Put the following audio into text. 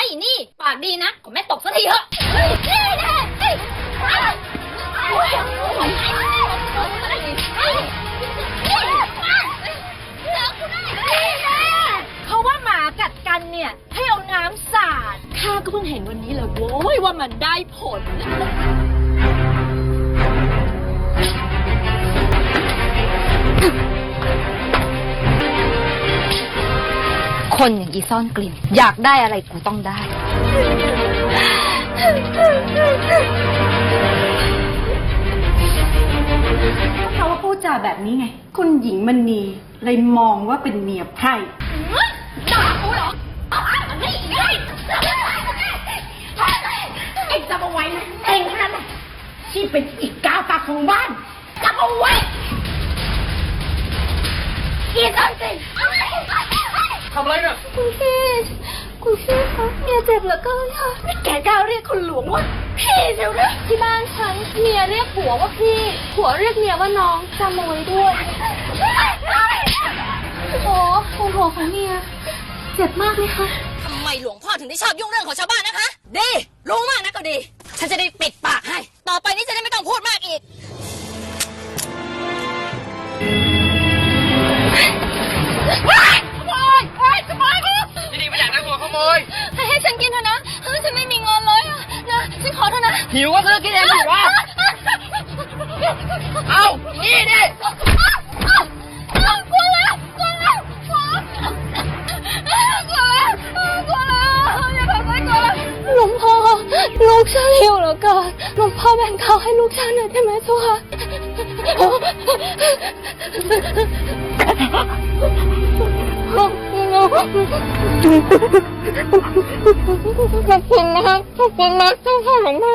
อยอีนี่ ปากดีนะขอแม่ตกสักทีเถอะเฮ้ยนี่แน่เฮ้ยเฮ้ยเฮ้ยเขาว่าหมากัดกันเนี่ยให้เอาน้ำสาดข้าก็เพิ่งเห็นวันนี้แหละโว้ยว่ามันได้ผล คนอย่างอีซ่อนกลิ่น อยากได้อะไรกูต้องได้เขาว่าพูดจาแบบนี้ไง คุณหญิงมณีเลยมองว่าเป็นเมียไพร่ด่ากูเหรอมันไม่ได้เองจำเอาไว้นะเองเท่านั้นน่ะที่เป็นอีกกาวตาของบ้านจำเอาไว้อีสันสิทำอะไรเนี่ยคุณพี่คุณพี่คะเมียเจ็บเหลือเกินค่ะแกกล้าเรียกคุณหลวงว่าพี่เชียวนะที่บ้านฉันเมียเรียกผัวว่าพี่ ผัวเรียกเมียว่าน้องจำเอาไว้ด้วยโอ้โหหัวของเมียเจ็บมากเลยค่ะทำไมหลวงพ่อถึงได้ชอบยุ่งเรื่องของชาวบ้านนะคะ ดี รู้มากนะก็ดี ฉันจะได้ปิดปากให้ ต่อไปนี้จะได้ไม่ต้องพูดมากอีก หิวก็ซื้อกินเองสิวะเอานี่ดิกลัวแล้วกลัวแล้วกลัวกลัวแล้วกลัวแล้วอย่าทำให้กลัวหลวงพ่อลูกฉันหิวเหลือเกินหลวงพ่อแบ่งข้าวให้ลูกฉันหน่อยได้ไหมเจ้าคะ ขอบคุณนะขอบคุณนะเจ้าค่ะหลวงพ่อ